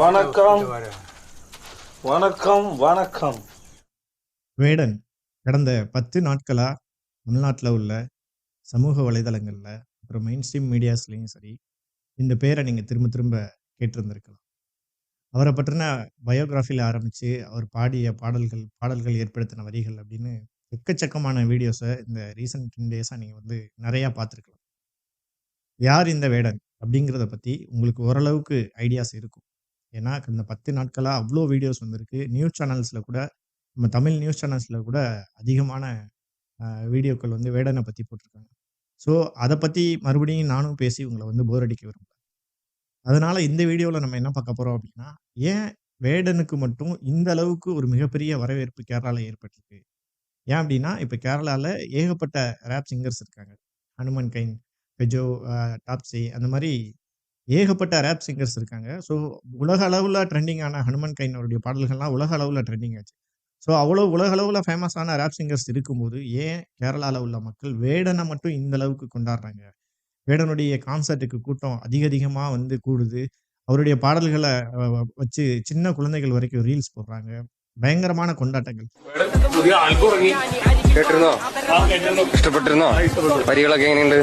வணக்கம். வணக்கம் வணக்கம். வேடன் கடந்த பத்து நாட்களா தமிழ்நாட்டில் உள்ள சமூக வலைதளங்களில் அப்புறம் மெயின் ஸ்ட்ரீம் மீடியாஸ்லேயும் சரி இந்த பேரை நீங்கள் திரும்ப திரும்ப கேட்டிருந்திருக்கலாம். அவரை பற்றின பயோகிராஃபியில் ஆரம்பித்து அவர் பாடிய பாடல்கள் பாடல்கள் ஏற்படுத்தின வரிகள் அப்படின்னு எக்கச்சக்கமான வீடியோஸை இந்த ரீசன்ட் டென் டேஸாக நீங்கள் வந்து நிறையா பார்த்துருக்கலாம். யார் இந்த வேடன் அப்படிங்கிறத பற்றி உங்களுக்கு ஓரளவுக்கு ஐடியாஸ் இருக்கும். ஏன்னா இந்த பத்து நாட்களாக அவ்வளோ வீடியோஸ் வந்திருக்கு. நியூஸ் சேனல்ஸில் கூட நம்ம தமிழ் நியூஸ் சேனல்ஸில் கூட அதிகமான வீடியோக்கள் வந்து வேடனை பற்றி போட்டிருக்காங்க. ஸோ அதை பற்றி மறுபடியும் நானும் பேசி உங்களை வந்து போர் அடிக்க விரும்புகிறேன் அதனால் இந்த வீடியோவில் நம்ம என்ன பார்க்க போகிறோம் அப்படின்னா ஏன் வேடனுக்கு மட்டும் இந்த அளவுக்கு ஒரு மிகப்பெரிய வரவேற்பு கேரளாவில் ஏற்பட்டிருக்கு? ஏன் அப்படின்னா இப்போ கேரளாவில் ஏகப்பட்ட ரேப் சிங்கர்ஸ் இருக்காங்க. ஹனுமன் கைன் பெஜோ டாப்ஸி அந்த மாதிரி ஏகப்பட்ட ரேப் சிங்கர்ஸ் இருக்காங்க. ஸோ உலக அளவில் ட்ரெண்டிங்கான ஹனுமன் கைன் அவருடைய பாடல்கள்லாம் உலக அளவில் ட்ரெண்டிங் ஆச்சு. ஸோ அவ்வளோ உலக அளவில் ஃபேமஸான ரேப் சிங்கர்ஸ் இருக்கும்போது ஏன் கேரளாவில் உள்ள மக்கள் வேடனை மட்டும் இந்த அளவுக்கு கொண்டாடுறாங்க? வேடனுடைய கான்சர்ட்டுக்கு கூட்டம் அதிக அதிகமாக வந்து கூடுது. அவருடைய பாடல்களை வச்சு சின்ன குழந்தைகள் வரைக்கும் ரீல்ஸ் போடுறாங்க. பயங்கரமான கொண்டாட்டங்கள். പുതിയ ആൽബം ഇറങ്ങി. കേട്ടിരുന്നോ? ഇഷ്ടപ്പെട്ടിരുന്നോ? വരികളൊക്കെ എങ്ങനെയുണ്ട്?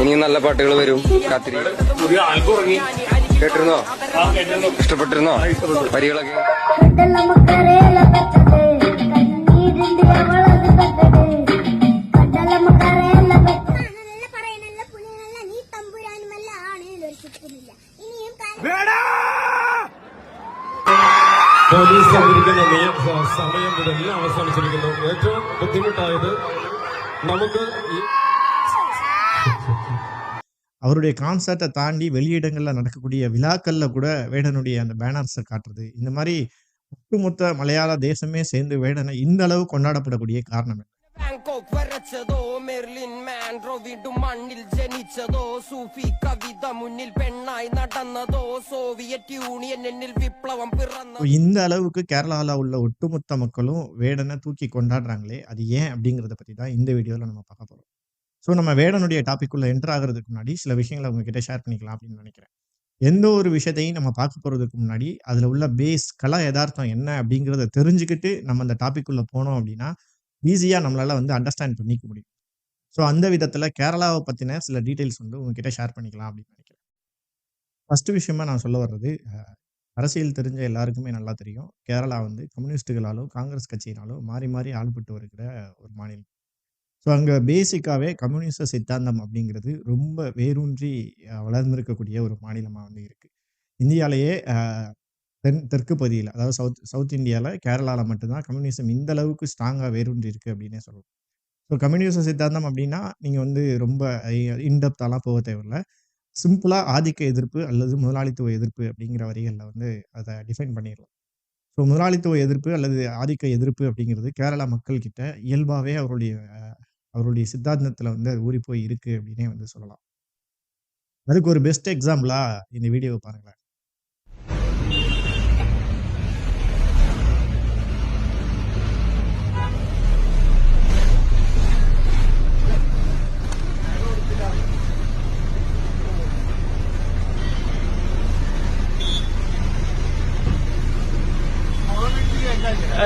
ഇനിയും നല്ല പാട്ടുകൾ വരും. കാത്തിരി. പുതിയ ഇഷ്ടപ്പെട്ടിരുന്നോ ഇറങ്ങി. കേട്ടിരുന്നോ? ആ കേട്ടിരുന്നു. ഇഷ്ടപ്പെട്ടിരുന്നോ? വരികളൊക്കെ പോലീസ് തന്നിരിക്കുന്ന നിയ- സ- സമയം ഇതെല്ലാം അവസാനിച്ചിരിക്കുന്നു ഏറ്റവും ബുദ്ധിമുട്ടായത് നമുക്ക് ഈ அவருடைய கான்சர்ட்டை தாண்டி வெளியிடங்களில் நடக்கக்கூடிய விழாக்களில் கூட வேடனுடைய அந்த பேனர்ஸை காட்டுறது இந்த மாதிரி ஒட்டுமொத்த மலையாள தேசமே சேர்ந்து வேடனை இந்த அளவு கொண்டாடப்படக்கூடிய காரணம் என்ன? ബാങ്കോക്ക് വരച്ചതോ മെർലിൻ മാൻഡ്രോ വീണ്ടും മണ്ണിൽ ജനിച്ചതോ സൂഫി കവിത മുന്നിൽ പെണ്ണായി നടന്നതോ സോവിയറ്റ് യൂണിയൻ എന്നിൽ വിപ്ലവം So, പിറന്നു இந்த அளவுக்கு கேரளாவில் உள்ள ஒட்டுமொத்த மக்களும் வேடனை தூக்கி கொண்டாடுறாங்களே அது ஏன் அப்படிங்கிறத பற்றி தான் இந்த வீடியோவில் நம்ம பார்க்க போகிறோம் ஸோ நம்ம வேடனுடைய டாபிக் உள்ள என்டர் ஆகிறதுக்கு முன்னாடி சில விஷயங்களை உங்ககிட்ட ஷேர் பண்ணிக்கலாம் அப்படின்னு நினைக்கிறேன் எந்த ஒரு விஷயத்தையும் நம்ம பார்க்க போகிறதுக்கு முன்னாடி அதில் உள்ள பேஸ் கலா யதார்த்தம் என்ன அப்படிங்கிறத தெரிஞ்சுக்கிட்டு நம்ம அந்த டாபிக் உள்ள போனோம் அப்படின்னா ஈஸியாக நம்மளால் வந்து அண்டர்ஸ்டாண்ட் பண்ணிக்க முடியும். ஸோ அந்த விதத்தில் கேரளாவை பற்றின சில டீட்டெயில்ஸ் வந்து உங்ககிட்ட ஷேர் பண்ணிக்கலாம் அப்படின்னு நினைக்கிறேன். ஃபஸ்ட்டு விஷயமா நான் சொல்ல வர்றது அரசியல் தெரிஞ்ச எல்லாருக்குமே நல்லா தெரியும். கேரளா வந்து கம்யூனிஸ்ட்டுகளாலோ காங்கிரஸ் கட்சியினாலோ மாறி மாறி ஆள்பட்டு வருகிற ஒரு மாநிலம். ஸோ அங்கே பேசிக்காகவே கம்யூனிச சித்தாந்தம் அப்படிங்கிறது ரொம்ப வேரூன்றி வளர்ந்திருக்கக்கூடிய ஒரு மாநிலமாக வந்து இருக்குது இந்தியாவிலேயே தென் தெற்கு பகுதியில் அதாவது சவுத் சவுத் இந்தியாவில் கேரளாவில் மட்டும்தான் கம்யூனிசம் இந்த அளவுக்கு ஸ்ட்ராங்காக வேரூன்றி இருக்குது அப்படின்னே சொல்லலாம். ஸோ கம்யூனிச சித்தாந்தம் அப்படின்னா நீங்கள் வந்து ரொம்ப இன்டெப்தாலாம் போக தேவையில்ல. சிம்பிளாக ஆதிக்க எதிர்ப்பு அல்லது முதலாளித்துவ எதிர்ப்பு அப்படிங்கிற வரிகளில் வந்து அதை டிஃபைன் பண்ணிடலாம். ஸோ முதலாளித்துவ எதிர்ப்பு அல்லது ஆதிக்க எதிர்ப்பு அப்படிங்கிறது கேரளா மக்கள்கிட்ட இயல்பாகவே அவருடைய அவருடைய சித்தாந்தத்தில் வந்து அது ஊறி போய் இருக்குது அப்படின்னே வந்து சொல்லலாம். அதுக்கு ஒரு பெஸ்ட் எக்ஸாம்பிளாக இந்த வீடியோவை பாருங்களேன்.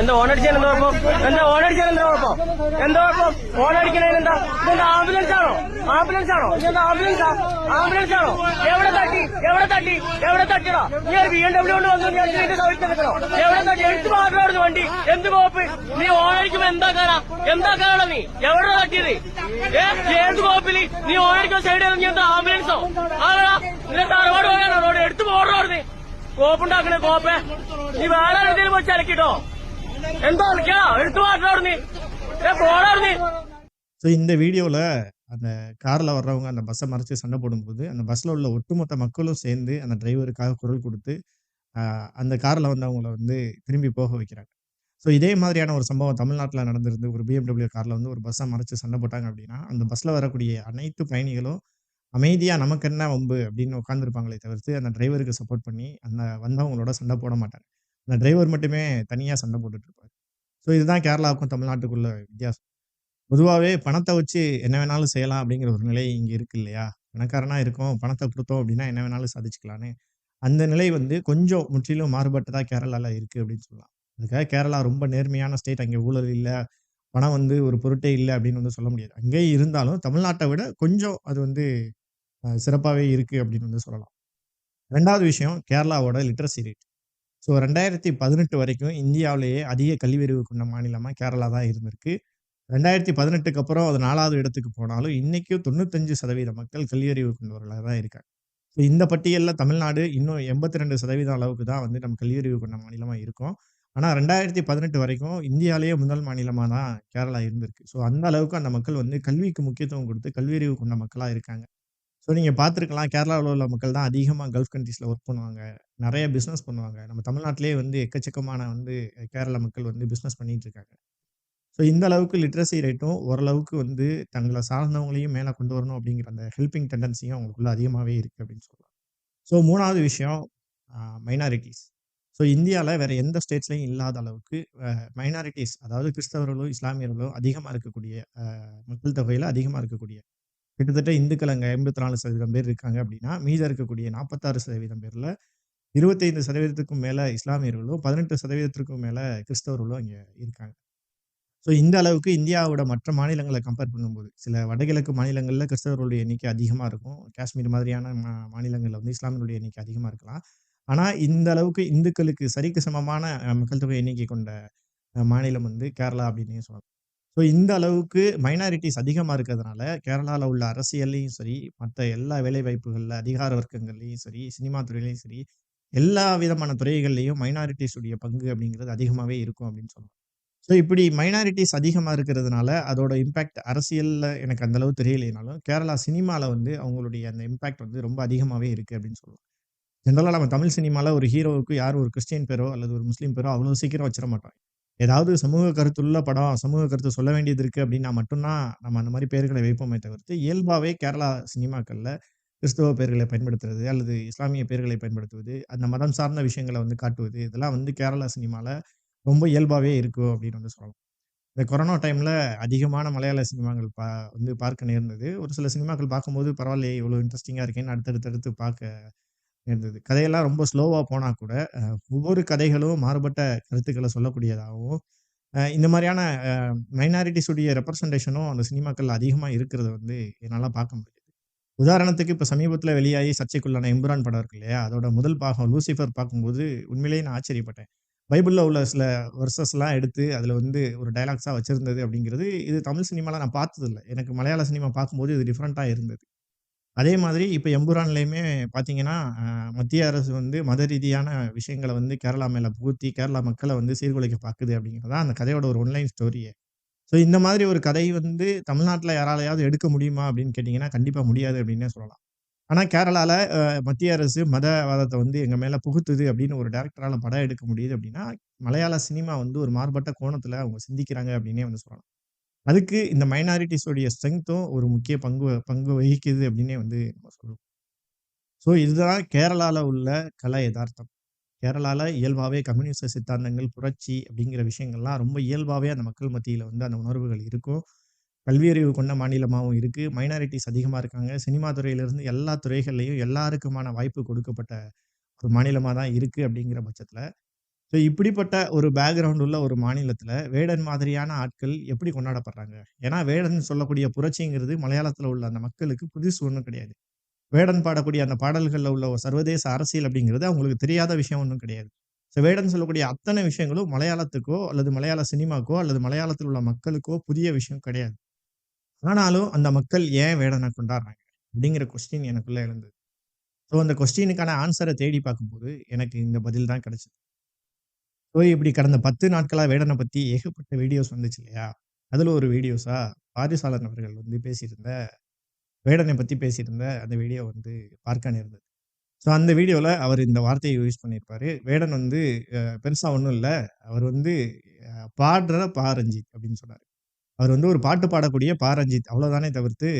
എന്താ ഓണടിച്ചാൽ എന്താ കുഴപ്പം? എന്താ ഓണടിച്ചാൽ എന്താ കുഴപ്പം? എന്താ കുഴപ്പം? ഓണടിക്കണേന് എന്താ? ഇതെന്താ ആംബുലൻസ് ആണോ? ആംബുലൻസ് ആണോ? ഇതെന്താ ആംബുലൻസ് ആംബുലൻസ് ആണോ? എവിടെ തട്ടി? എവിടെ തട്ടി? എവിടെ തട്ടിടാ? നീ ഒരു ബി എം ഡബ്ല്യൂ കൊണ്ട് വന്നു ഞാൻ ഇതിന്റെ സൗകര്യം നിൽക്കണോ എവിടെ തട്ടി? എടുത്ത് മാത്രം വണ്ടി. എന്ത് കോപ്പ്? നീ ഓണടിക്കുമ്പോ എന്താ കാണാ എന്താ കാണാ നീ? എവിടെ തട്ടിയത്? ഏത് കോപ്പിൽ? നീ ഓണടിക്കുമ്പോ സൈഡ് ഇറങ്ങി എന്താ ആംബുലൻസോ ആണോ നിന്റെ തറവാട് പോയാണോ? റോഡ്? എടുത്ത് പോടോ കോപ്പുണ്ടാക്കണേ കോപ്പേ. നീ വേറെ എവിടെയെങ്കിലും പോയി ചലക്കിട്ടോ എന്തോ വിളിക്കണോ എടുത്തു മാറ്റണോ ഏ പോടാ ஸோ இந்த வீடியோவில் அந்த காரில் வர்றவங்க அந்த பஸ்ஸை மறைச்சு சண்டை போடும்போது அந்த பஸ்ஸில் உள்ள ஒட்டுமொத்த மக்களும் சேர்ந்து அந்த டிரைவருக்காக குரல் கொடுத்து ஆஹ், அந்த காரில் வந்து அவங்கள வந்து திரும்பி போக வைக்கிறாங்க ஸோ இதே மாதிரியான ஒரு சம்பவம் தமிழ்நாட்டில் நடந்திருந்து ஒரு பிஎம்டபிள்யூ காரில் வந்து ஒரு பஸ்ஸை மறைச்சு சண்டை போட்டாங்க அப்படின்னா அந்த பஸ்ஸில் வரக்கூடிய அனைத்து பயணிகளும் அமைதியாக நமக்கு என்ன வம்பு அப்படின்னு உட்காந்துருப்பாங்களே தவிர்த்து அந்த டிரைவருக்கு சப்போர்ட் பண்ணி அந்த வந்தவங்களோட சண்டை போட மாட்டாங்க அந்த டிரைவர் மட்டுமே தனியாக சண்டை போட்டுட்ருப்பார் ஸோ இதுதான் கேரளாவுக்கும் தமிழ்நாட்டுக்குள்ள வித்தியாசம் பொதுவாகவே பணத்தை வச்சு என்ன வேணாலும் செய்யலாம் அப்படிங்கிற ஒரு நிலை இங்கே இருக்கு இல்லையா பணக்காரனாக இருக்கும் பணத்தை கொடுத்தோம் அப்படின்னா என்ன வேணாலும் சாதிச்சுக்கலான்னு அந்த நிலை வந்து கொஞ்சம் முற்றிலும் மாறுபட்டதாக கேரளாவில் இருக்கு அப்படின்னு சொல்லலாம். அதுக்காக கேரளா ரொம்ப நேர்மையான ஸ்டேட். அங்கே ஊழல் இல்லை பணம் வந்து ஒரு பொருட்டே இல்லை அப்படின்னு வந்து சொல்ல முடியாது. அங்கேயும் இருந்தாலும் தமிழ்நாட்டை விட கொஞ்சம் அது வந்து சிறப்பாகவே இருக்குது அப்படின்னு வந்து சொல்லலாம். ரெண்டாவது விஷயம் கேரளாவோட லிட்ரஸி ரேட். ஸோ 2018 வரைக்கும் இந்தியாவிலேயே அதிக கல்வியறிவு கொண்ட மாநிலமாக கேரளா தான் இருந்திருக்கு. 2018க்கு அப்புறம் அது நாலாவது இடத்துக்கு போனாலும், இன்றைக்கும் தொண்ணூத்தஞ்சு சதவீத மக்கள் கல்வியறிவு கொண்டவர்களாக தான் இருக்காங்க. ஸோ இந்த பட்டியலில் தமிழ்நாடு இன்னும் 82% அளவுக்கு தான் வந்து நம்ம கல்வியறிவு கொண்ட மாநிலமா இருக்கோம். ஆனா 2018 வரைக்கும் இந்தியாவிலேயே முதல் மாநிலமாக தான் கேரளா இருந்திருக்கு. ஸோ அந்த அளவுக்கு அந்த மக்கள் வந்து கல்விக்கு முக்கியத்துவம் கொடுத்து கல்வியறிவு கொண்ட மக்களாக இருக்காங்க. ஸோ நீங்கள் பார்த்துருக்கலாம் கேரளாவில் உள்ள மக்கள் தான் அதிகமாக கல்ஃப் கண்ட்ரீஸில் ஒர்க் பண்ணுவாங்க. நிறைய பிஸ்னஸ் பண்ணுவாங்க. நம்ம தமிழ்நாட்டிலே வந்து எக்கச்சக்கமான வந்து கேரள மக்கள் வந்து பிஸ்னஸ் பண்ணிகிட்ருக்காங்க இருக்காங்க. ஸோ இந்த அளவுக்கு லிட்ரசி ரேட்டும் ஓரளவுக்கு வந்து தங்களை சார்ந்தவங்களையும் மேலே கொண்டு வரணும் அப்படிங்கிற அந்த ஹெல்பிங் டெண்டன்சியும் அவங்களுக்குள்ள அதிகமாகவே இருக்குது அப்படின்னு சொல்லலாம். ஸோ மூணாவது விஷயம் மைனாரிட்டிஸ் மைனாரிட்டீஸ். ஸோ இந்தியாவில் வேறு எந்த ஸ்டேட்ஸ்லையும் இல்லாத அளவுக்கு மைனாரிட்டிஸ் மைனாரிட்டீஸ் அதாவது கிறிஸ்தவர்களோ, இஸ்லாமியர்களோ அதிகமாக இருக்கக்கூடிய மக்கள் தொகையில் அதிகமாக இருக்கக்கூடிய கிட்டத்தட்ட இந்துக்கள் அங்கே எண்பத்தி நாலு சதவீதம் பேர் இருக்காங்க அப்படின்னா, மீதம் இருக்கக்கூடிய நாற்பத்தாறு சதவீதம் பேரில் இருபத்தைந்து சதவீதத்துக்கும் மேலே இஸ்லாமியர்களும், பதினெட்டு சதவீதத்துக்கும் மேலே கிறிஸ்தவர்களும் அங்கே இருக்காங்க. ஸோ இந்த அளவுக்கு இந்தியாவோட மற்ற மாநிலங்களை கம்பேர் பண்ணும்போது, சில வடகிழக்கு மாநிலங்களில் கிறிஸ்தவர்களுடைய எண்ணிக்கை அதிகமாக இருக்கும். காஷ்மீர் மாதிரியான மா மாநிலங்களில் வந்து இஸ்லாமியர்களுடைய எண்ணிக்கை அதிகமாக இருக்கலாம். ஆனால் இந்த அளவுக்கு இந்துக்களுக்கு சரிக்கு சமமான மக்கள் தொகை எண்ணிக்கை கொண்ட மாநிலம் வந்து கேரளா அப்படின்னே சொல்லலாம். ஸோ இந்த அளவுக்கு மைனாரிட்டீஸ் அதிகமாக இருக்கிறதுனால, கேரளாவில் உள்ள அரசியல்லையும் சரி, மற்ற எல்லா வேலைவாய்ப்புகளில் அதிகார வர்க்கங்கள்லையும் சரி, சினிமா துறையிலையும் சரி, எல்லா விதமான துறைகள்லையும் மைனாரிட்டிஸுடைய பங்கு அப்படிங்கிறது அதிகமாகவே இருக்கும் அப்படின்னு சொல்லலாம். ஸோ இப்படி மைனாரிட்டீஸ் அதிகமாக இருக்கிறதுனால, அதோட இம்பேக்ட் அரசியலில் எனக்கு அந்தளவு தெரியலைனாலும், கேரளா சினிமாவில் வந்து அவங்களுடைய அந்த இம்பேக்ட் வந்து ரொம்ப அதிகமாகவே இருக்குது அப்படின்னு சொல்லலாம். ஜென்ரலாக நம்ம தமிழ் சினிமாவில் ஒரு ஹீரோவுக்கு யார் ஒரு கிறிஸ்டியன் பேரோ, அல்லது ஒரு முஸ்லீம் பேரோ அவ்வளோ சீக்கிரம் வச்சிட மாட்டோம். ஏதாவது சமூக கருத்துள்ள படம், சமூக கருத்து சொல்ல வேண்டியது இருக்குது அப்படின்னா மட்டும்தான் நம்ம அந்த மாதிரி பெயர்களை வைப்போமே தவிர்த்து, இயல்பாகவே கேரளா சினிமாக்களில் கிறிஸ்தவ பெயர்களை பயன்படுத்துறது, அல்லது இஸ்லாமிய பெயர்களை பயன்படுத்துவது, அந்த மதம் சார்ந்த விஷயங்களை வந்து காட்டுவது, இதெல்லாம் வந்து கேரளா சினிமாவில் ரொம்ப இயல்பாகவே இருக்கும் அப்படின்னு வந்து சொல்லலாம். இந்த கொரோனா டைமில் அதிகமான மலையாள சினிமாக்கள் பா வந்து பார்க்க நேர்ந்தது. ஒரு சில சினிமாக்கள் பார்க்கும்போது பரவாயில்லையே இவ்வளோ இன்ட்ரெஸ்டிங்காக இருக்கேன்னு அடுத்தடுத்து அடுத்து பார்க்க இருந்தது கதையெல்லாம் ரொம்ப ஸ்லோவாக போனால் கூட, ஒவ்வொரு கதைகளும் மாறுபட்ட கருத்துக்களை சொல்லக்கூடியதாகவும், இந்த மாதிரியான மைனாரிட்டிஸுடைய ரெப்ரசன்டேஷனும் அந்த சினிமாக்கள் அதிகமாக இருக்கிறத வந்து என்னால் பார்க்க முடியுது. உதாரணத்துக்கு இப்போ சமீபத்தில் வெளியாகி சர்ச்சைக்குள்ளான எம்புரான் படம் இருக்கு இல்லையா? அதோட முதல் பாகம் லூசிஃபர் பார்க்கும்போது உண்மையிலேயே நான் ஆச்சரியப்பட்டேன். பைபிளில் உள்ள சில வெர்சஸ்லாம் எடுத்து அதில் வந்து ஒரு டைலாக்ஸாக வச்சுருந்தது அப்படிங்கிறது, இது தமிழ் சினிமாவில் நான் பார்த்ததில்ல. எனக்கு மலையாள சினிமா பார்க்கும்போது இது டிஃப்ரெண்ட்டாக இருந்தது. அதே மாதிரி இப்போ எம்புரான்லேயுமே பார்த்தீங்கன்னா, மத்திய அரசு வந்து மத ரீதியான விஷயங்களை வந்து கேரளா மேலே புகுத்தி, கேரளா மக்களை வந்து சீர்குலைக்க பார்க்குது அப்படிங்கிறது தான் அந்த கதையோட ஒரு ஒன்லைன் ஸ்டோரியே. ஸோ இந்த மாதிரி ஒரு கதை வந்து தமிழ்நாட்டில் யாராலையாவது எடுக்க முடியுமா அப்படின்னு கேட்டிங்கன்னா கண்டிப்பாக முடியாது அப்படின்னே சொல்லலாம். ஆனால் கேரளாவில் மத்திய அரசு மதவாதத்தை வந்து எங்கள் மேலே புகுத்துது அப்படின்னு ஒரு டேரக்டரால் படம் எடுக்க முடியுது அப்படின்னா, மலையாள சினிமா வந்து ஒரு மாறுபட்ட கோணத்தில் அவங்க சிந்திக்கிறாங்க அப்படின்னே வந்து சொல்லலாம். அதுக்கு இந்த மைனாரிட்டிஸோடைய ஸ்ட்ரென்த்தும் ஒரு முக்கிய பங்கு பங்கு வகிக்குது அப்படின்னே வந்து நம்ம சொல்லுவோம் ஸோ இதுதான் கேரளாவில் உள்ள கல யதார்த்தம் கேரளாவில் இயல்பாகவே கம்யூனிச சித்தாந்தங்கள், புரட்சி அப்படிங்கிற விஷயங்கள்லாம் ரொம்ப இயல்பாகவே அந்த மக்கள் மத்தியில் வந்து அந்த உணர்வுகள் இருக்கும். கல்வியறிவு கொண்ட மாநிலமாகவும் இருக்குது மைனாரிட்டிஸ் அதிகமாக இருக்காங்க. சினிமா துறையிலிருந்து எல்லா துறைகள்லையும் எல்லாருக்குமான வாய்ப்பு கொடுக்கப்பட்ட ஒரு மாநிலமாக தான் இருக்குது அப்படிங்கிற பட்சத்தில் ஸோ இப்படிப்பட்ட ஒரு பேக்ரவுண்ட் உள்ள ஒரு மாநிலத்தில் வேடன் மாதிரியான ஆட்கள் எப்படி கொண்டாடப்படுறாங்க? ஏன்னா வேடன் சொல்லக்கூடிய புரட்சிங்கிறது மலையாளத்தில் உள்ள அந்த மக்களுக்கு புதுசு ஒன்றும் கிடையாது. வேடன் பாடக்கூடிய அந்த பாடல்களில் உள்ள ஒரு சர்வதேச அரசியல் அப்படிங்கிறது அவங்களுக்கு தெரியாத விஷயம் ஒன்றும் கிடையாது. ஸோ வேடன் சொல்லக்கூடிய அத்தனை விஷயங்களும் மலையாளத்துக்கோ, அல்லது மலையாள சினிமாக்கோ, அல்லது மலையாளத்தில் உள்ள மக்களுக்கோ புதிய விஷயம் கிடையாது. ஆனாலும் அந்த மக்கள் ஏன் வேடனை கொண்டாடுறாங்க? அப்படிங்கிற கொஸ்டின் எனக்குள்ளே எழுந்தது. ஸோ அந்த கொஸ்டினுக்கான ஆன்சரை தேடி பார்க்கும்போது, எனக்கு இந்த பதில் தான் கிடைச்சது. ஸோ இப்படி கடந்த பத்து நாட்களாக வேடனை பற்றி ஏகப்பட்ட வீடியோஸ் வந்துச்சு இல்லையா? அதில் ஒரு வீடியோஸாக பாரிசாலன் அவர்கள் வந்து பேசியிருந்த வேடனை பற்றி பேசியிருந்த அந்த வீடியோ வந்து பார்க்க நேர்ந்தது. ஸோ அந்த வீடியோவில் அவர் இந்த வார்த்தையை யூஸ் பண்ணியிருப்பாரு. வேடன் வந்து பெருசாக ஒன்றும் இல்லை அவர் வந்து பாடுற பாரஞ்சித் அப்படின்னு சொன்னார் அவர் வந்து ஒரு பாட்டு பாடக்கூடிய பாரஞ்சித் அவ்வளோதானே தவிர்த்து,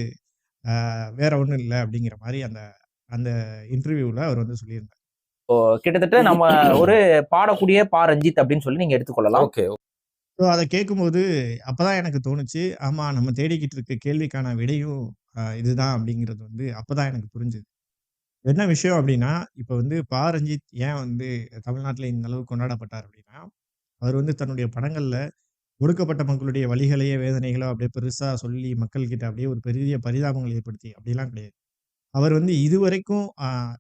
வேற ஒன்றும் இல்லை அப்படிங்கிற மாதிரி அந்த அந்த இன்டர்வியூவில் அவர் வந்து சொல்லியிருந்தார். கிட்டத்தட்ட நம்ம ஒரு பாடக்கூடிய பா. ரஞ்சித் அப்படின்னு சொல்லி நீங்க எடுத்துக்கொள்ளலாம். ஓகே. ஸோ அத கேட்கும்போது, அப்பதான் எனக்கு தோணுச்சு, ஆமா நம்ம தேடிக்கிட்டு இருக்க கேள்விக்கான விடையும் இதுதான் அப்படிங்கிறது வந்து அப்பதான் எனக்கு புரிஞ்சது. என்ன விஷயம் அப்படின்னா, இப்ப வந்து பா. ரஞ்சித் ஏன் வந்து தமிழ்நாட்டுல இந்த அளவுக்கு கொண்டாடப்பட்டார் அப்படின்னா, அவர் வந்து தன்னுடைய படங்கள்ல ஒடுக்கப்பட்ட மக்களுடைய வலிகளையோ, வேதனைகளோ அப்படியே பெருசா சொல்லி மக்கள்கிட்ட அப்படியே ஒரு பெரிய பரிதாபங்கள் ஏற்படுத்தி அப்படிலாம் கிடையாது. அவர் வந்து இதுவரைக்கும்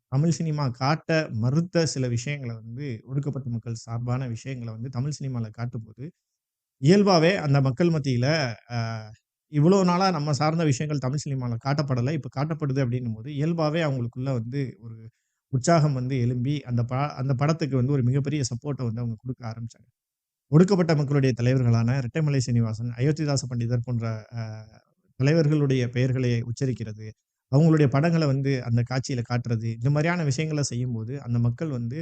தமிழ் சினிமா காட்ட மறுத்த சில விஷயங்களை வந்து ஒடுக்கப்பட்ட மக்கள் சார்பான விஷயங்களை வந்து தமிழ் சினிமாவில் காட்டும்போது, இயல்பாகவே அந்த மக்கள் மத்தியில் இவ்வளோ நாளாக நம்ம சார்ந்த விஷயங்கள் தமிழ் சினிமாவில் காட்டப்படலை இப்போ காட்டப்படுது அப்படின்னும் போது இயல்பாகவே அவங்களுக்குள்ள வந்து ஒரு உற்சாகம் வந்து எழும்பி, அந்த ப அந்த படத்துக்கு வந்து ஒரு மிகப்பெரிய சப்போர்ட்டை வந்து அவங்க கொடுக்க ஆரம்பித்தாங்க ஒடுக்கப்பட்ட மக்களுடைய தலைவர்களான ரெட்டைமலை சீனிவாசன், அயோத்திதாச பண்டிதர் போன்ற தலைவர்களுடைய பெயர்களை உச்சரிக்கிறது, அவங்களுடைய படங்களை வந்து அந்த காட்சியில் காட்டுறது, இந்த மாதிரியான விஷயங்கள செய்யும்போது, அந்த மக்கள் வந்து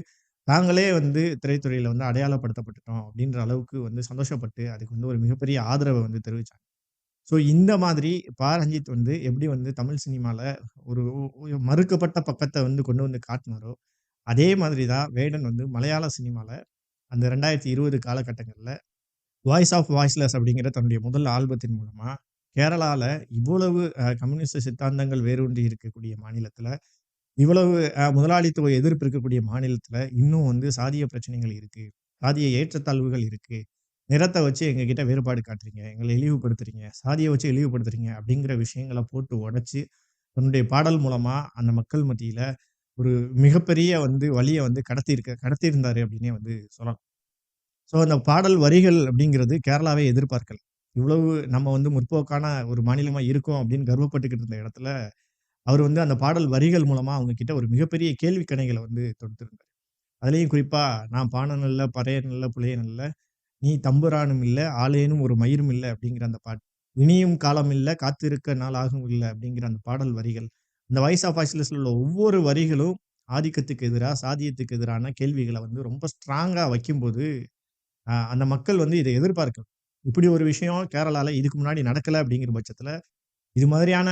நாங்களே வந்து திரைத்துறையில் வந்து அடையாளப்படுத்தப்பட்டுட்டோம் அப்படின்ற அளவுக்கு வந்து சந்தோஷப்பட்டு, அதுக்கு வந்து ஒரு மிகப்பெரிய ஆதரவை வந்து தெரிவித்தாங்க ஸோ இந்த மாதிரி பா. ரஞ்சித் வந்து எப்படி வந்து தமிழ் சினிமாவில் ஒரு மறுக்கப்பட்ட பக்கத்தை வந்து கொண்டு வந்து காட்டுனாரோ, அதே மாதிரி தான் வேடன் வந்து மலையாள சினிமாவில் அந்த ரெண்டாயிரத்தி இருபது காலகட்டங்களில் வாய்ஸ் ஆஃப் வாய்ஸ்லெஸ் அப்படிங்கிற தன்னுடைய முதல் ஆல்பத்தின் மூலமாக கேரளாவில் இவ்வளவு கம்யூனிஸ்ட் சித்தாந்தங்கள் வேரூன்றி இருக்கக்கூடிய மாநிலத்தில் இவ்வளவு முதலாளித்துவ எதிர்ப்பு இருக்கக்கூடிய மாநிலத்தில் இன்னும் வந்து சாதிய பிரச்சனைகள் இருக்குது சாதிய ஏற்றத்தாழ்வுகள் இருக்குது நிறத்தை வச்சு எங்ககிட்ட வேறுபாடு காட்டுறீங்க. எங்களை இழிவுபடுத்துறீங்க. சாதியை வச்சு இழிவுபடுத்துறீங்க அப்படிங்கிற விஷயங்களை போட்டு உடச்சி தன்னுடைய பாடல் மூலமாக அந்த மக்கள் மத்தியில் ஒரு மிகப்பெரிய வந்து வழியை வந்து கடத்தியிருக்க கடத்தியிருந்தாரு அப்படின்னே வந்து சொல்லலாம். ஸோ அந்த பாடல் வரிகள் அப்படிங்கிறது கேரளாவே எதிர்பார்க்கல. இவ்வளவு நம்ம வந்து முற்போக்கான ஒரு மாநிலமா இருக்கோம் அப்படின்னு கர்வப்பட்டுக்கிட்டு இருந்த இடத்துல, அவர் வந்து அந்த பாடல் வரிகள் மூலமா அவங்க கிட்ட ஒரு மிகப்பெரிய கேள்வி கணைகளை வந்து தொடுத்திருந்தார் அதிலேயும் குறிப்பா, "நான் பாணன் இல்ல பறையன் இல்ல புலையன் அல்ல. நீ தம்புரானும் இல்லை ஆளேனும் ஒரு மயிரும் இல்லை அப்படிங்கிற அந்த பாட்டு. "இனியும் காலம் இல்லை காத்திருக்க நாள் ஆகும் இல்லை அப்படிங்கிற அந்த பாடல் வரிகள். இந்த வாய்ஸ் ஆஃப் வாய்ஸ்லெஸ்ல உள்ள ஒவ்வொரு வரிகளும் ஆதிக்கத்துக்கு எதிராக சாதியத்துக்கு எதிரான கேள்விகளை வந்து ரொம்ப ஸ்ட்ராங்காக வைக்கும்போது, அந்த மக்கள் வந்து இதை எதிர்பார்க்கணும் இப்படி ஒரு விஷயம் கேரளாவில் இதுக்கு முன்னாடி நடக்கலை அப்படிங்கிற பட்சத்தில் இது மாதிரியான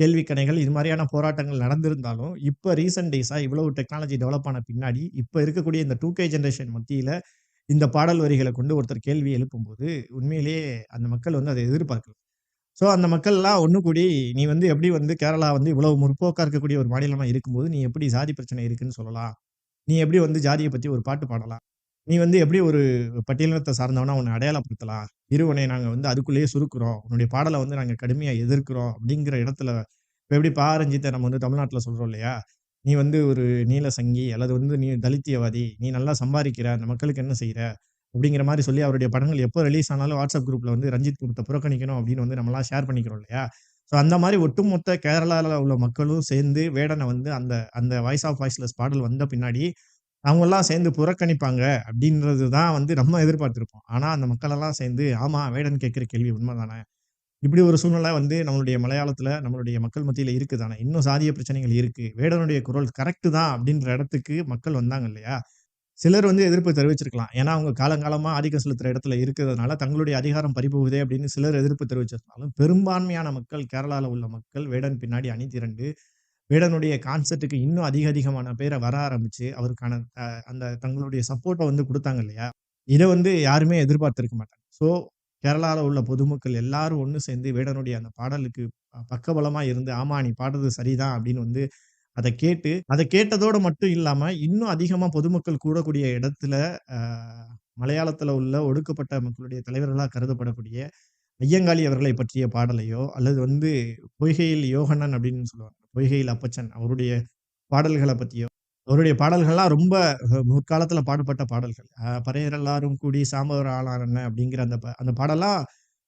கேள்வி கணைகள், இது மாதிரியான போராட்டங்கள் நடந்திருந்தாலும், இப்போ ரீசென்ட் டேஸாக இவ்வளவு டெக்னாலஜி டெவலப் ஆன பின்னாடி, இப்போ இருக்கக்கூடிய இந்த டூகே ஜென்ரேஷன் மத்தியில் இந்த பாடல் வரிகளை கொண்டு ஒருத்தர் கேள்வி எழுப்பும்போது, உண்மையிலேயே அந்த மக்கள் வந்து அதை எதிர்பார்க்கல. ஸோ அந்த மக்கள்லாம் ஒன்று கூடி, "நீ வந்து எப்படி வந்து கேரளா வந்து இவ்வளவு முற்போக்காக இருக்கக்கூடிய ஒரு மாநிலமாக இருக்கும்போது, நீ எப்படி ஜாதி பிரச்சனை இருக்குன்னு சொல்லலாம்? நீ எப்படி வந்து ஜாதியை பற்றி ஒரு பாட்டு பாடலாம்? நீ வந்து எப்படி ஒரு பட்டியலினத்தை சார்ந்தவனா உன்ன அடையாளப்படுத்தலாம்? இருவனை நாங்கள் வந்து அதுக்குள்ளேயே சுருக்குறோம். உன்னுடைய பாடலை வந்து நாங்கள் கடுமையாக எதிர்க்கிறோம்." அப்படிங்கிற இடத்துல இப்போ எப்படி பாரஞ்சித்தை நம்ம வந்து தமிழ்நாட்டில் சொல்கிறோம் இல்லையா? "நீ வந்து ஒரு நீல சங்கி அல்லது வந்து நீ தலித்தியவாதி. நீ நல்லா சம்பாதிக்கிற அந்த மக்களுக்கு என்ன செய்கிற அப்படிங்கிற மாதிரி சொல்லி அவருடைய படங்கள் எப்போ ரிலீஸ் ஆனாலும் வாட்ஸ்அப் குரூப்பில் வந்து ரஞ்சித் குடுத்த புறக்கணிக்கணும் அப்படின்னு வந்து நம்மளாம் ஷேர் பண்ணிக்கிறோம் இல்லையா? ஸோ அந்த மாதிரி ஒட்டுமொத்த கேரளாவில் உள்ள மக்களும் சேர்ந்து வேடனை வந்து அந்த அந்த வாய்ஸ் ஆஃப் வாய்ஸ்லெஸ் பாடல் வந்த பின்னாடி, அவங்கலாம் சேர்ந்து புறக்கணிப்பாங்க அப்படின்றது தான் வந்து நம்ம எதிர்பார்த்துருப்போம் ஆனால் அந்த மக்களெல்லாம் சேர்ந்து, ஆமாம் வேடன் கேட்குற கேள்வி உண்மதானே. இப்படி ஒரு சூழ்நிலை வந்து நம்மளுடைய மலையாளத்தில் நம்மளுடைய மக்கள் மத்தியில் இருக்குது தானே. இன்னும் சாதிய பிரச்சனைகள் இருக்குது வேடனுடைய குரல் கரெக்டு தான்." அப்படின்ற இடத்துக்கு மக்கள் வந்தாங்க இல்லையா? சிலர் வந்து எதிர்ப்பு தெரிவிச்சிருக்கலாம். ஏன்னா, அவங்க காலங்காலமாக ஆதிக்கம் செலுத்துற இடத்துல இருக்கிறதுனால, தங்களுடைய அதிகாரம் பறிபோகுதே அப்படின்னு சிலர் எதிர்ப்பு தெரிவிச்சிருந்தாலும், பெரும்பான்மையான மக்கள் கேரளாவில் உள்ள மக்கள் வேடன் பின்னாடி அணி திரண்டு, வேடனுடைய கான்செர்ட்‌டுக்கு இன்னும் அதிக அதிகமான பேரை வர ஆரம்பிச்சு, அவருக்கான அந்த தங்களுடைய சப்போர்ட்டை வந்து கொடுத்தாங்க இல்லையா? இதை வந்து யாருமே எதிர்பார்த்திருக்க மாட்டாங்க. ஸோ கேரளாவில் உள்ள பொதுமக்கள் எல்லாரும் ஒன்று சேர்ந்து வேடனுடைய அந்த பாடலுக்கு பக்கபலமாக இருந்து, "ஆமா நீ பாடுறது சரிதான்" அப்படின்னு வந்து அதை கேட்டு, அதை கேட்டதோடு மட்டும் இல்லாமல் இன்னும் அதிகமாக பொதுமக்கள் கூடக்கூடிய இடத்துல, மலையாளத்தில் உள்ள ஒடுக்கப்பட்ட மக்களுடைய தலைவர்களாக கருதப்படக்கூடிய ஐயங்காளி அவர்களை பற்றிய பாடலையோ, அல்லது வந்து பொய்கையில் யோகண்ணன் அப்படின்னு சொல்லுவாங்க. பொய்கையில் அப்பச்சன் அவருடைய பாடல்களை பற்றியோ அவருடைய பாடல்கள்லாம் ரொம்ப முற்காலத்தில் பாடுபட்ட பாடப்பட்ட பாடல்கள். "பறையர் எல்லாரும் கூடி சாம்பவர் ஆளான அப்படிங்கிற அந்த அந்த பாடல்லாம்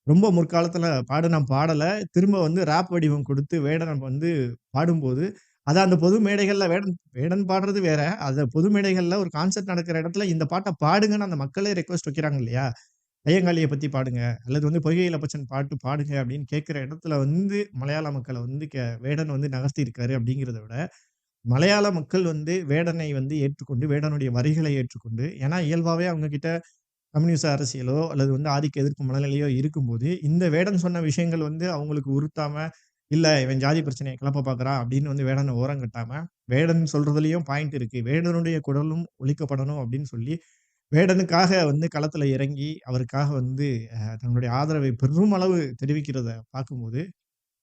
ரொம்ப முற்காலத்தில் பாடின பாடலை திரும்ப வந்து ராப் வடிவம் கொடுத்து வேடன் வந்து பாடும்போது, அதை அந்த பொது மேடைகளில் வேடன் வேடன் பாடுறது வேற. அதை பொது மேடைகளில் ஒரு கான்சர்ட் நடக்கிற இடத்துல இந்த பாட்டை பாடுங்கன்னு அந்த மக்களே ரெக்வஸ்ட் வைக்கிறாங்க இல்லையா? ஐயங்காளியை பற்றி பாடுங்க. அல்லது வந்து பொய்கை இலப்பச்சன் பாட்டு பாடுங்க அப்படின்னு கேட்குற இடத்துல வந்து மலையாள மக்களை வந்து கே வேடன் வந்து நகர்த்தியிருக்காரு அப்படிங்கிறத விட, மலையாள மக்கள் வந்து வேடனை வந்து ஏற்றுக்கொண்டு, வேடனுடைய வரிகளை ஏற்றுக்கொண்டு ஏன்னா இயல்பாகவே அவங்க கிட்ட கம்யூனிச அரசியலோ, அல்லது வந்து ஆதிக்க எதிர்ப்பு மனநிலையோ இருக்கும்போது, இந்த வேடன் சொன்ன விஷயங்கள் வந்து அவங்களுக்கு உறுத்தாம, இல்லை இவன் ஜாதி பிரச்சனையை கிளப்ப பார்க்குறான்" அப்படின்னு வந்து வேடனை ஓரம் கட்டாமல் வேடன் சொல்றதுலயும் பாயிண்ட் இருக்கு. வேடனுடைய குடலும் ஒழிக்கப்படணும் அப்படின்னு சொல்லி, வேடனுக்காக வந்து களத்துல இறங்கி, அவருக்காக வந்து அ தன்னுடைய ஆதரவை பெருமளவு தெரிவிக்கிறத பார்க்கும்போது,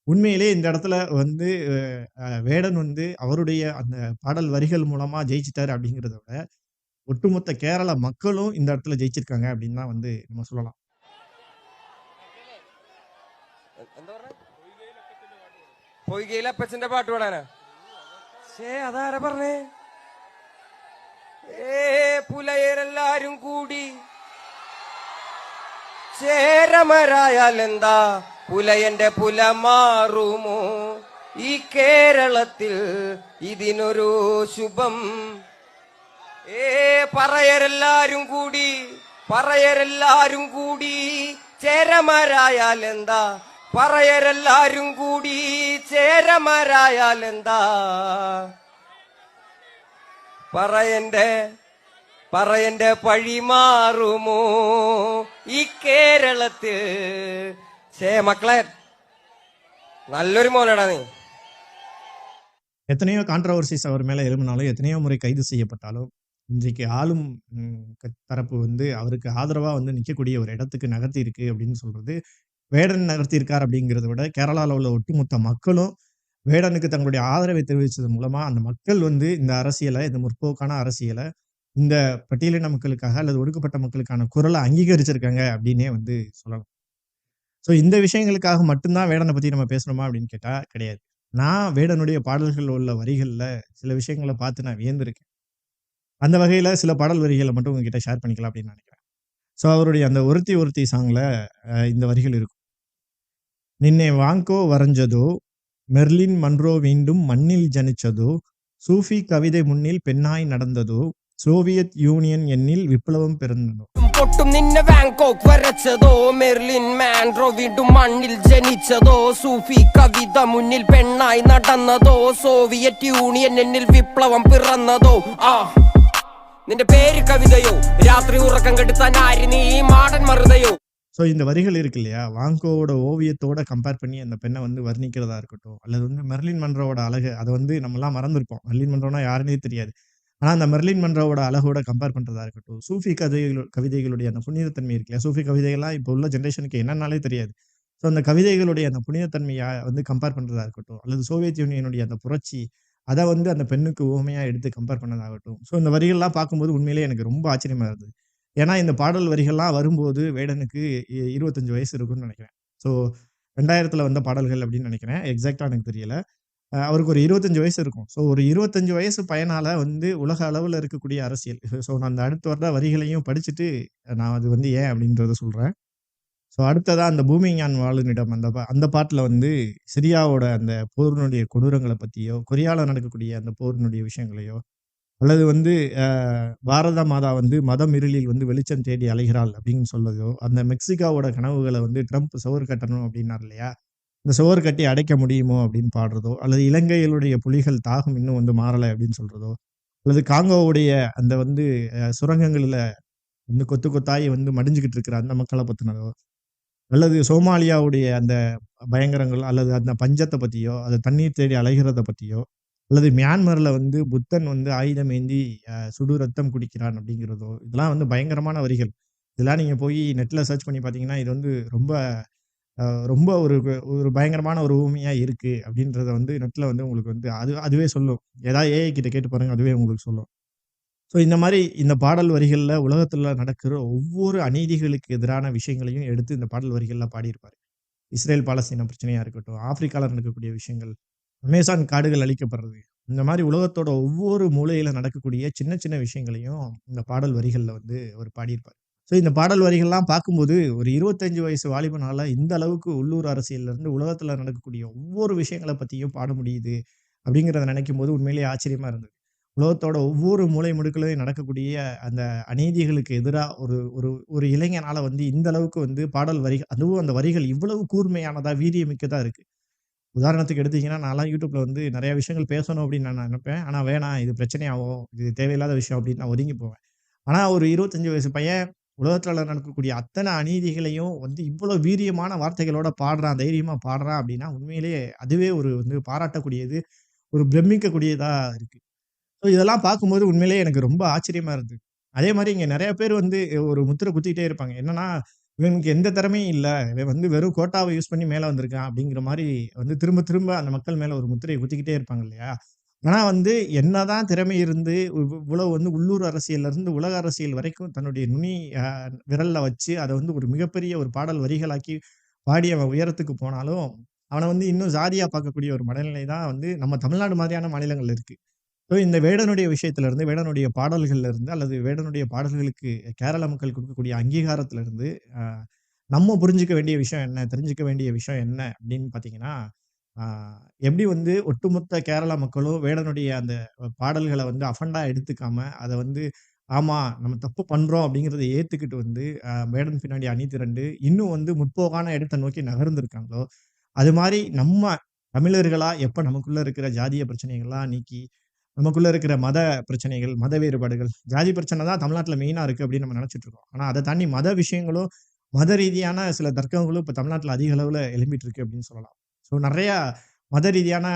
உண்மையிலேயே இந்த இடத்துல வந்து அ வேடன் வந்து அவருடைய அந்த பாடல் வரிகள் மூலமா ஜெயிச்சுட்டாரு அப்படிங்கிறத விட, ஒட்டுமொத்த கேரள மக்களும் இந்த இடத்துல ஜெயிச்சிருக்காங்க அப்படின்னு தான் வந்து நம்ம சொல்லலாம். എന്താ പറഞ്ഞ പൊയ്കയിലെ അപ്പച്ചന്റെ പാട്ട് പാടാനാ ശേ അതാരാ പറഞ്ഞേ ഏ പുലയരെല്ലാരും കൂടി. ചേരമരായാൽ എന്താ? പുലയന്റെ പുല മാറുമോ? ഈ കേരളത്തിൽ ഇതിനൊരു ശുഭം. ഏ പറയരെല്ലാരും കൂടി പറയരെല്ലാരും കൂടി. ചേരമരായാൽ എന്താ? പറയരെല്ലാരും കൂടി ചേരമരായാൽ എന്താ? പറയന്റെ പറയന്റെ പഴി മാറുമോ ഈ കേരളത്തിൽ ചേ മക്കളെ നല്ലൊരു മോനടാ നീ எத்தனையோ கான்ட்ரோவர்சிஸ் அவர் மேல எழும்பினாலும், எத்தனையோ முறை கைது செய்யப்பட்டாலும், இன்றைக்கு ஆளும் ம் க தரப்பு வந்து அவருக்கு ஆதரவா வந்து நிக்கக்கூடிய ஒரு இடத்துக்கு நகர்த்தியிருக்கு அப்படின்னு சொல்றது, வேடன் நகர்த்தியிருக்கார் அப்படிங்கிறத விட, கேரளால உள்ள ஒட்டுமொத்த மக்களும் வேடனுக்கு தங்களுடைய ஆதரவை தெரிவித்ததன் மூலமா, அந்த மக்கள் வந்து இந்த அரசியலை இந்த முற்போக்கான அரசியலை இந்த பட்டியலின மக்களுக்காக அல்லது ஒடுக்கப்பட்ட மக்களுக்கான குரலை அங்கீகரிச்சிருக்காங்க அப்படின்னே வந்து சொல்லலாம். ஸோ இந்த விஷயங்களுக்காக மட்டும் தான் வேடன பத்தி நம்ம பேசணுமா அப்படின்னு கேட்டா கிடையாது. நான் வேடனுடைய பாடல்கள் உள்ள வரிகள்ல சில விஷயங்களை பார்த்து நான் வியந்திருக்கேன். அந்த வகையில சில பாடல் வரிகளை மட்டும் உங்ககிட்ட ஷேர் பண்ணிக்கலாம் அப்படின்னு நினைக்கிறேன். ஸோ அவருடைய அந்த "ஒருத்தி ஒருத்தி" சாங்ல இந்த வரிகள் இருக்கும். "நின்னே வாங்கோ வரைஞ்சதோ, மெர்லின் மன்ரோ மீண்டும் மண்ணில் ஜனிச்சதோ, சூஃபி கவிதை முன்னில் பெண்ணாய் நடந்ததோ, சோவியத் யூனியன் என்னில் விப்ளவம் பிறந்ததோ." പൊട്ടും നിന്നെ ബാങ്കോക്ക് വരച്ചതോ മെർലിൻ മാൻഡ്രോ വീണ്ടും മണ്ണിൽ ജനിച്ചതോ സൂഫി കവിത മുന്നിൽ പെണ്ണായി നടന്നതോ സോവിയറ്റ് യൂണിയൻ എന്നിൽ വിപ്ലവം പിറന്നതോ ആ നിന്റെ പേര് കവിതയോ രാത്രി ഉറക്കം കെടുത്താൻ ആര് നീ മാടൻ മറുതയോ ஸோ இந்த வரிகள் இருக்கு இல்லையா? வாங்கோவோட ஓவியத்தோட கம்பேர் பண்ணி அந்த பெண்ணை வந்து வர்ணிக்கிறதா இருக்கட்டும், அல்லது வந்து மெர்லின் மன்றோட அழகு அதை வந்து நம்மலாம் மறந்துருப்போம் மெர்லின் மன்றோனா யாருன்னே தெரியாது. ஆனால் அந்த மெர்லின் மன்றோட அழகோட கம்பேர் பண்ணுறதா இருக்கட்டும், சூஃபி கதைகள் கவிதைகளுடைய அந்த புனிதத்தன்மை இருக்கு இல்லையா? சூஃபி கவிதைகள்லாம் இப்போ உள்ள ஜென்ரேஷனுக்கு என்னன்னாலே தெரியாது. ஸோ அந்த கவிதைகளுடைய அந்த புனிதத்தன்மையை வந்து கம்பேர் பண்ணுறதா இருக்கட்டும், அல்லது சோவியத் யூனியனுடைய அந்த புரட்சி, அதை வந்து அந்த பெண்ணுக்கு உவமையா எடுத்து கம்பேர் பண்ணதாகட்டும். ஸோ இந்த வரிகள்லாம் பார்க்கும்போது உண்மையிலேயே எனக்கு ரொம்ப ஆச்சரியமாக இருந்தது. ஏன்னா இந்த பாடல் வரிகள்லாம் வரும்போது வேடனுக்கு இ 25 வயசு இருக்கும்னு நினைக்கிறேன். ஸோ 2000த்துல வந்த பாடல்கள் அப்படின்னு நினைக்கிறேன். எக்ஸாக்டாக எனக்கு தெரியல. அவருக்கு ஒரு 25 வயசு இருக்கும். ஸோ ஒரு 25 வயசு பயனால் வந்து உலக அளவில் இருக்கக்கூடிய அரசியல் ஸோ நான் அந்த அடுத்து வர்ற வரிகளையும் படிச்சுட்டு நான் அது வந்து ஏன் அப்படின்றத சொல்கிறேன் ஸோ அடுத்ததாக அந்த பூமி ஞான் வாழுமிடம் அந்த பா அந்த பாட்டில் வந்து சிரியாவோட அந்த போரினுடைய கொடூரங்களை பற்றியோ கொரியாவில் நடக்கக்கூடிய அந்த போரினுடைய விஷயங்களையோ, அல்லது வந்து பாரத மாதா வந்து மதம் இருளில் வந்து வெளிச்சம் தேடி அலைகிறாள் அப்படின்னு சொல்லதோ, அந்த மெக்சிகாவோட கனவுகளை வந்து ட்ரம்ப் சுவர் கட்டணும் அப்படின்னார் இல்லையா? இந்த சுவர் கட்டி அடைக்க முடியுமோ அப்படின்னு பாடுறதோ, அல்லது இலங்கையிலுடைய புலிகள் தாகம் இன்னும் வந்து மாறலை அப்படின்னு சொல்றதோ, அல்லது காங்கோவுடைய அந்த வந்து சுரங்கங்களில் வந்து கொத்து கொத்தாயி வந்து மடிஞ்சுக்கிட்டு இருக்கிற அந்த மக்களை பற்றினதோ அல்லது சோமாலியாவுடைய அந்த பயங்கரங்கள் அல்லது அந்த பஞ்சத்தை பற்றியோ அது தண்ணீர் தேடி அலைகிறத பற்றியோ அல்லது மியான்மரில் வந்து புத்தன் வந்து ஆயுதம் ஏந்தி சுடு ரத்தம் குடிக்கிறான் அப்படிங்கிறதோ, இதெல்லாம் வந்து பயங்கரமான வரிகள். இதெல்லாம் நீங்கள் போய் நெட்டில் சர்ச் பண்ணி பார்த்தீங்கன்னா, இது வந்து ரொம்ப ரொம்ப ஒரு ஒரு பயங்கரமான ஒரு உவமையா இருக்குது அப்படின்றத வந்து நெட்டில் வந்து உங்களுக்கு வந்து அது அதுவே சொல்லும். ஏதாவது ஏஐ கிட்ட கேட்டு பாருங்கள் அதுவே உங்களுக்கு சொல்லும். ஸோ இந்த மாதிரி இந்த பாடல் வரிகளில் உலகத்தில் நடக்கிற ஒவ்வொரு அநீதிகளுக்கு எதிரான விஷயங்களையும் எடுத்து இந்த பாடல் வரிகளில் பாடியிருப்பார் இஸ்ரேல் பாலஸ்தீன பிரச்சனையாக இருக்கட்டும், ஆப்பிரிக்காவில் நடக்கக்கூடிய விஷயங்கள், அமேசான் காடுகள் அழிக்கப்படுறது, இந்த மாதிரி உலகத்தோட ஒவ்வொரு மூலையில நடக்கக்கூடிய சின்ன சின்ன விஷயங்களையும் இந்த பாடல் வரிகளில் வந்து அவர் பாடியிருப்பார். ஸோ இந்த பாடல் வரிகள்லாம் பார்க்கும்போது ஒரு 25 வயசு வாலிபனால இந்த அளவுக்கு உள்ளூர் அரசியல்லேருந்து இருந்து நடக்கக்கூடிய ஒவ்வொரு விஷயங்களை பற்றியும் பாட முடியுது அப்படிங்கிறத நினைக்கும் போது உண்மையிலேயே ஆச்சரியமா இருந்தது. உலகத்தோட ஒவ்வொரு மூலை முடுக்குலயும் நடக்கக்கூடிய அந்த அநீதிகளுக்கு எதிராக ஒரு ஒரு ஒரு இளைஞனால வந்து இந்த அளவுக்கு வந்து பாடல் வரிகள் அதுவும் அந்த வரிகள் இவ்வளவு கூர்மையானதா, வீரியமிக்கதா இருக்குது உதாரணத்துக்கு எடுத்தீங்கன்னா, நான்லாம் YouTubeல வந்து நிறையா விஷயங்கள் பேசணும் அப்படின்னு நான் நினைப்பேன். ஆனா வேணாம் இது பிரச்சனையாகும். இது தேவையில்லாத விஷயம் அப்படின்னு நான் ஒதுங்கி போவேன். ஆனா ஒரு 25 வயசு பையன் உலகத்துல நடக்கக்கூடிய அத்தனை அநீதிகளையும் வந்து இவ்வளவு வீரியமான வார்த்தைகளோட பாடுறான், தைரியமா பாடுறான் அப்படின்னா, உண்மையிலேயே அதுவே ஒரு வந்து பாராட்டக்கூடியது, ஒரு பிரமிக்கக்கூடியதா இருக்கு. ஸோ இதெல்லாம் பார்க்கும்போது உண்மையிலேயே எனக்கு ரொம்ப ஆச்சரியமா இருந்தது. அதே மாதிரி இங்க நிறைய பேர் வந்து ஒரு முத்திரை குத்திக்கிட்டே இருப்பாங்க. என்னன்னா, இவனுக்கு எந்த திறமையும் இல்லை இவன் வந்து வெறும் கோட்டாவை யூஸ் பண்ணி மேலே வந்திருக்கான் அப்படிங்கிற மாதிரி வந்து திரும்ப திரும்ப அந்த மக்கள் மேலே ஒரு முத்திரையை குத்திக்கிட்டே இருப்பாங்க இல்லையா? ஆனால் வந்து என்னதான் திறமை இருந்து உழவு வந்து உள்ளூர் அரசியல்ல இருந்து உலக அரசியல் வரைக்கும் தன்னுடைய நுனி விரலில் வச்சு அதை வந்து ஒரு மிகப்பெரிய ஒரு பாடல் வரிகளாக்கி பாடி அவன் உயரத்துக்கு போனாலும், அவனை வந்து இன்னும் ஜாதியாக பார்க்கக்கூடிய ஒரு மனநிலை தான் வந்து நம்ம தமிழ்நாடு மாதிரியான மாநிலங்கள் இருக்குது ஸோ இந்த வேடனுடைய விஷயத்திலிருந்து வேடனுடைய பாடல்கள்லேருந்து அல்லது வேடனுடைய பாடல்களுக்கு கேரள மக்கள் கொடுக்கக்கூடிய அங்கீகாரத்திலிருந்து நம்ம புரிஞ்சுக்க வேண்டிய விஷயம் என்ன? தெரிஞ்சுக்க வேண்டிய விஷயம் என்ன? அப்படின்னு பார்த்தீங்கன்னா, எப்படி வந்து ஒட்டுமொத்த கேரளா மக்களும் வேடனுடைய அந்த பாடல்களை வந்து அஃபண்டாக எடுத்துக்காம, அதை வந்து ஆமாம் நம்ம தப்பு பண்ணுறோம் அப்படிங்கிறத ஏற்றுக்கிட்டு வந்து வேடன் பின்னாடி அணி திரண்டு, இன்னும் வந்து முற்போக்கான இடத்தை நோக்கி நகர்ந்துருக்காங்களோ அது மாதிரி நம்ம தமிழர்களாக எப்போ நமக்குள்ளே இருக்கிற ஜாதிய பிரச்சனைகள்லாம் நீக்கி, நமக்குள்ள இருக்கிற மத பிரச்சனைகள், மத வேறுபாடுகள், ஜாதி பிரச்சனை தான் தமிழ்நாட்டில் மெயினாக இருக்குது அப்படின்னு நம்ம நினச்சிட்டு இருக்கோம். ஆனால் அதை தாண்டி மத விஷயங்களும், மத ரீதியான சில தர்க்கங்களும் இப்போ தமிழ்நாட்டில் அதிக அளவில் எழும்பிட்டு இருக்கு அப்படின்னு சொல்லலாம். ஸோ நிறையா மத ரீதியான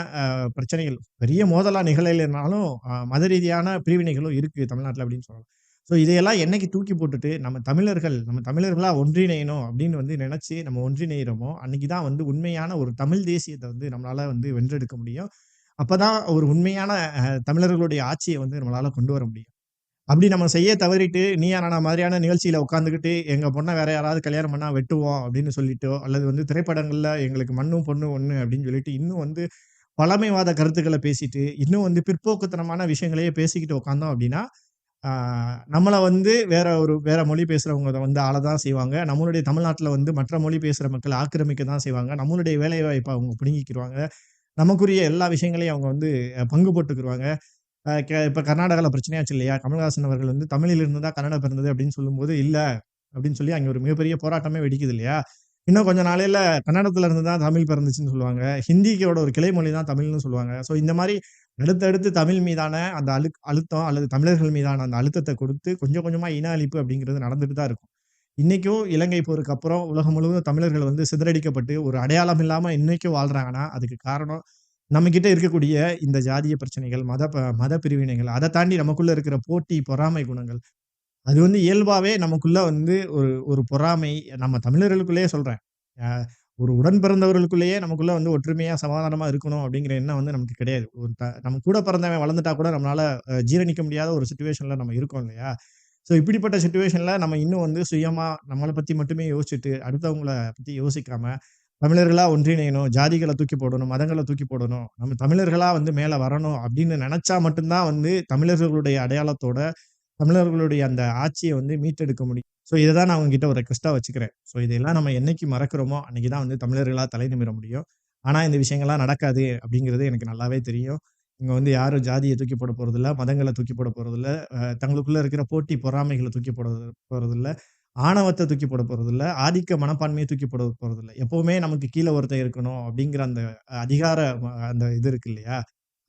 பிரச்சனைகள் பெரிய மோதலா நிகழலைனாலும், மத ரீதியான பிரிவினைகளும் இருக்குது தமிழ்நாட்டில் அப்படின்னு சொல்லலாம். ஸோ இதையெல்லாம் என்னைக்கு தூக்கி போட்டுட்டு நம்ம தமிழர்கள், நம்ம தமிழர்களாக ஒன்றிணையணும் அப்படின்னு வந்து நினச்சி நம்ம ஒன்றிணைகிறோமோ அன்னைக்கு தான் வந்து உண்மையான ஒரு தமிழ் தேசியத்தை வந்து நம்மளால் வந்து வென்றெடுக்க முடியும். அப்பதான் ஒரு உண்மையான தமிழர்களுடைய ஆட்சியை வந்து நம்மளால கொண்டு வர முடியும். அப்படி நம்ம செய்ய தவறிட்டு, நீயா நானா மாதிரியான நிகழ்ச்சியில உட்காந்துக்கிட்டு எங்க பொண்ணை வேற யாராவது கல்யாணம் பண்ணா வெட்டுவோம் அப்படின்னு சொல்லிட்டோ, அல்லது வந்து திரைப்படங்கள்ல எங்களுக்கு மண்ணும் பொண்ணும் ஒண்ணு அப்படின்னு சொல்லிட்டு, இன்னும் வந்து பழமைவாத கருத்துக்களை பேசிட்டு, இன்னும் வந்து பிற்போக்குத்தனமான விஷயங்களையே பேசிக்கிட்டு உட்காந்தோம் அப்படின்னா, நம்மளை வந்து வேற ஒரு வேற மொழி பேசுறவங்க வந்து ஆளதான் செய்வாங்க. நம்மளுடைய தமிழ்நாட்டில் வந்து மற்ற மொழி பேசுகிற மக்கள் ஆக்கிரமிக்க தான் செய்வாங்க. நம்மளுடைய வேலைவாய்ப்பை அவங்க பிடுங்கிக்கிடுவாங்க நமக்குரிய எல்லா விஷயங்களையும் அவங்க வந்து பங்கு போட்டுக்குருவாங்க. இப்போ கே பிரச்சனையாச்சு இல்லையா? கமல்ஹாசன் அவர்கள் வந்து தமிழில் இருந்து தான் கன்னடம் பிறந்தது அப்படின்னு சொல்லும்போது, இல்லை அப்படின்னு சொல்லி அங்கே ஒரு மிகப்பெரிய போராட்டமே வெடிக்குது இல்லையா? இன்னும் கொஞ்ச நாளையில் கன்னடத்துல இருந்து தான் தமிழ் பிறந்துச்சுன்னு சொல்லுவாங்க. ஹிந்திக்கோட ஒரு கிளை மொழி தான் தமிழ்னு சொல்லுவாங்க. ஸோ இந்த மாதிரி அடுத்தடுத்து தமிழ் மீதான அந்த அழு அழுத்தம் அல்லது தமிழர்கள் மீதான அந்த அழுத்தத்தை கொடுத்து கொஞ்சம் கொஞ்சமாக இன அழிப்பு அப்படிங்கிறது நடந்துட்டு தான் இருக்கும். இன்றைக்கும் இலங்கை போருக்கு அப்புறம் உலகம் முழுவதும் தமிழர்கள் வந்து சிதறடிக்கப்பட்டு ஒரு அடையாளம் இல்லாமல் இன்னைக்கும் வாழ்றாங்கன்னா, அதுக்கு காரணம் நம்மக்கிட்ட இருக்கக்கூடிய இந்த ஜாதிய பிரச்சனைகள், மத ப மத பிரிவினைகள், அதை தாண்டி நமக்குள்ள இருக்கிற போட்டி, பொறாமை குணங்கள். அது வந்து இயல்பாகவே நமக்குள்ள வந்து ஒரு ஒரு பொறாமை நம்ம தமிழர்களுக்குள்ளேயே சொல்றேன். ஒரு உடன் பிறந்தவர்களுக்குள்ளேயே நமக்குள்ள வந்து ஒற்றுமையா, சமாதானமா இருக்கணும் அப்படிங்கிற எண்ணம் வந்து நமக்கு கிடையாது. ஒரு த நம்ம கூட பிறந்தவன் வளர்ந்துட்டா கூட நம்மளால ஜீரணிக்க முடியாத ஒரு சுச்சுவேஷனில் நம்ம இருக்கோம் இல்லையா? ஸோ இப்படிப்பட்ட சுச்சுவேஷனில் நம்ம இன்னும் வந்து சுயமாக நம்மளை பற்றி மட்டுமே யோசிச்சுட்டு, அடுத்தவங்களை பற்றி யோசிக்காமல் தமிழர்களாக ஒன்றிணையணும், ஜாதிகளை தூக்கி போடணும், மதங்களை தூக்கி போடணும், நம்ம தமிழர்களாக வந்து மேலே வரணும் அப்படின்னு நினச்சா மட்டும்தான் வந்து தமிழர்களுடைய அடையாளத்தோட, தமிழர்களுடைய அந்த ஆட்சியை வந்து மீட்டெடுக்க முடியும். ஸோ இதை தான் நான் உங்ககிட்ட ஒரு ரெக்வஸ்ட்டாக வச்சுக்கிறேன். ஸோ இதெல்லாம் நம்ம என்னைக்கு மறக்கிறோமோ, அன்னைக்கு தான் வந்து தமிழர்களாக தலை நிமிர முடியும். ஆனால் இந்த விஷயங்கள்லாம் நடக்காது அப்படிங்கிறது எனக்கு நல்லாவே தெரியும். இங்கே வந்து யாரும் ஜாதியை தூக்கி போட போகிறதில்ல மதங்களை தூக்கி போட போகிறதில்ல தங்களுக்குள்ளே இருக்கிற போட்டி, பொறாமைகளை தூக்கி போட போகிறதில்ல ஆணவத்தை தூக்கி போட போகிறதில்ல ஆதிக்க மனப்பான்மையை தூக்கி போட போகிறதில்ல எப்போவுமே நமக்கு கீழே ஒருத்தன் இருக்கணும் அப்படிங்கிற அந்த அதிகார ம அந்த இது இருக்கு இல்லையா?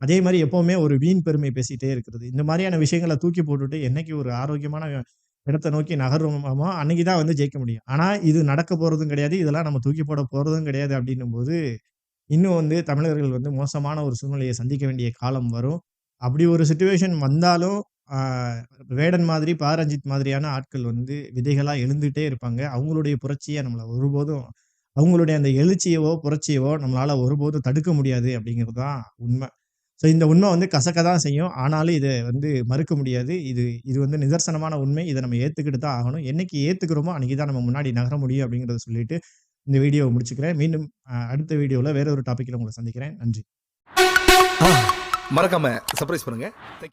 அதே மாதிரி எப்போவுமே ஒரு வீண் பெருமை பேசிகிட்டே இருக்கிறது. இந்த மாதிரியான விஷயங்களை தூக்கி போட்டுட்டு என்னைக்கு ஒரு ஆரோக்கியமான இடத்தை நோக்கி நகர்றோமோ, அன்னைக்கு தான் வந்து ஜெயிக்க முடியும். ஆனால் இது நடக்க போகிறதும் கிடையாது. இதெல்லாம் நம்ம தூக்கி போட போகிறதும் கிடையாது அப்படின்னும் போது இன்னும் வந்து தமிழர்கள் வந்து மோசமான ஒரு சூழ்நிலையை சந்திக்க வேண்டிய காலம் வரும். அப்படி ஒரு சுச்சுவேஷன் வந்தாலும், வேடன் மாதிரி, பாரஞ்சித் மாதிரியான ஆட்கள் வந்து விதைகளாக எழுந்துகிட்டே இருப்பாங்க. அவங்களுடைய புரட்சியை நம்மளை ஒருபோதும் அவங்களுடைய அந்த எழுச்சியவோ, புரட்சியவோ நம்மளால் ஒருபோதும் தடுக்க முடியாது அப்படிங்கிறது தான் உண்மை ஸோ இந்த உண்மை வந்து கசக்க தான் செய்யும். ஆனாலும் இதை வந்து மறுக்க முடியாது. இது இது வந்து நிதர்சனமான உண்மை. இதை நம்ம ஏற்றுக்கிட்டு தான் ஆகணும். என்னைக்கு ஏற்றுக்கிறோமோ அன்னைக்கு தான் நம்ம முன்னாடி நகர முடியும் அப்படிங்கிறத சொல்லிட்டு, இந்த வீடியோவை முடிச்சுக்கிறேன். மீண்டும் அடுத்த வீடியோவில் வேற ஒரு டாப்பிக்கில் உங்களை சந்திக்கிறேன். நன்றி. மறக்காம சர்ப்ரைஸ் பண்ணுங்க. தேங்க்